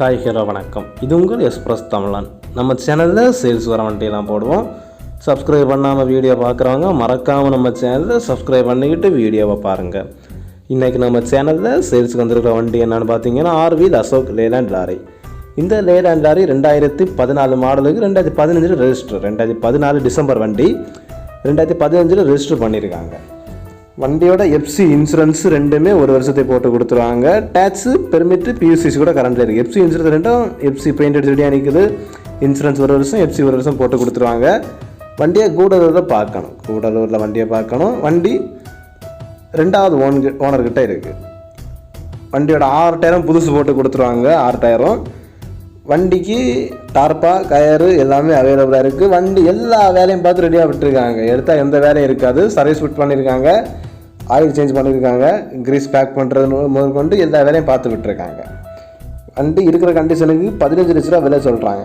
Hi hello வணக்கம். இது உங்கள் எக்ஸ்பிரஸ் தமிழன். நம்ம சேனலில் சேல்ஸ் வர வண்டியெல்லாம் போடுவோம். சப்ஸ்கிரைப் பண்ணாமல் வீடியோ பார்க்குறவங்க மறக்காமல் நம்ம சேனலில் சப்ஸ்கிரைப் பண்ணிக்கிட்டு வீடியோவை பாருங்கள் இன்றைக்கி நம்ம சேனலில் சேல்ஸுக்கு வந்திருக்கிற வண்டி என்னென்னு பார்த்தீங்கன்னா ஆர்வி அசோக் லேலாண்ட் லாரி இந்த லேலாண்ட் லாரி ரெண்டாயிரத்தி பதினாலு மாடலுக்கு ரெண்டாயிரத்தி பதினஞ்சில் ரெஜிஸ்டர் ரெண்டாயிரத்தி பதினாலு டிசம்பர் வண்டி ரெண்டாயிரத்தி பதினஞ்சில் ரெஜிஸ்டர் பண்ணியிருக்காங்க. வண்டியோட எஃப்சி இன்சூரன்ஸ் ரெண்டுமே ஒரு வருஷத்தை போட்டு கொடுத்துருவாங்க. டேக்ஸு பெர்மிட்டு பியூசிஸ் கூட கரண்டில் இருக்குது எஃப்சி இன்சூரன்ஸ் ரெண்டும் எஃப்சி பெயிண்ட் அடிச்சு ரெடியாக நிற்குது இன்சூரன்ஸ் ஒரு வருஷம் எஃப்சி ஒரு வருஷம் போட்டு கொடுத்துருவாங்க. வண்டியை கூடலூரில் பார்க்கணும். கூடலூரில் வண்டியை பார்க்கணும். வண்டி ரெண்டாவது ஓன் ஓனர்கிட்ட இருக்குது வண்டியோட ஆறு டயரும் புதுசு போட்டு கொடுத்துருவாங்க ஆறு டயரும். வண்டிக்கு டார்ப்பா கயறு எல்லாமே அவைலபிளாக இருக்குது வண்டி எல்லா வேலையும் பார்த்து ரெடியாக விட்டுருக்காங்க. எடுத்தால் எந்த வேலையும் இருக்காது. சர்வீஸ் ஃபிட் பண்ணியிருக்காங்க ஆயில் சேஞ்ச் பண்ணியிருக்காங்க. கிரீஸ் பேக் பண்ணுறது முதற்கொண்டு எல்லா வேலையும் பார்த்து விட்டுருக்காங்க. வண்டி இருக்கிற கண்டிஷனுக்கு பதினஞ்சு லட்ச ரூபா விலை சொல்கிறாங்க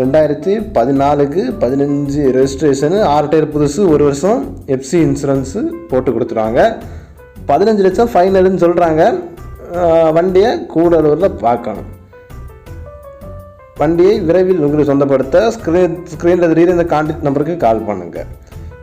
ரெண்டாயிரத்தி பதினாலுக்கு பதினஞ்சு ரெஜிஸ்ட்ரேஷனு ஆறு டயர் புதுசு ஒரு வருஷம் எஃப்சி இன்சூரன்ஸு போட்டு கொடுத்துருவாங்க. பதினஞ்சு லட்சம் ஃபைனல்னு சொல்கிறாங்க வண்டியை கூடலூரில் பார்க்கணும். வண்டியை விரைவில் உங்களுக்கு சொந்தப்படுத்த ஸ்க்ரீன் ஸ்க்ரீனில் தெரியுற இந்த கான்டாக்ட் நம்பருக்கு கால் பண்ணுங்கள்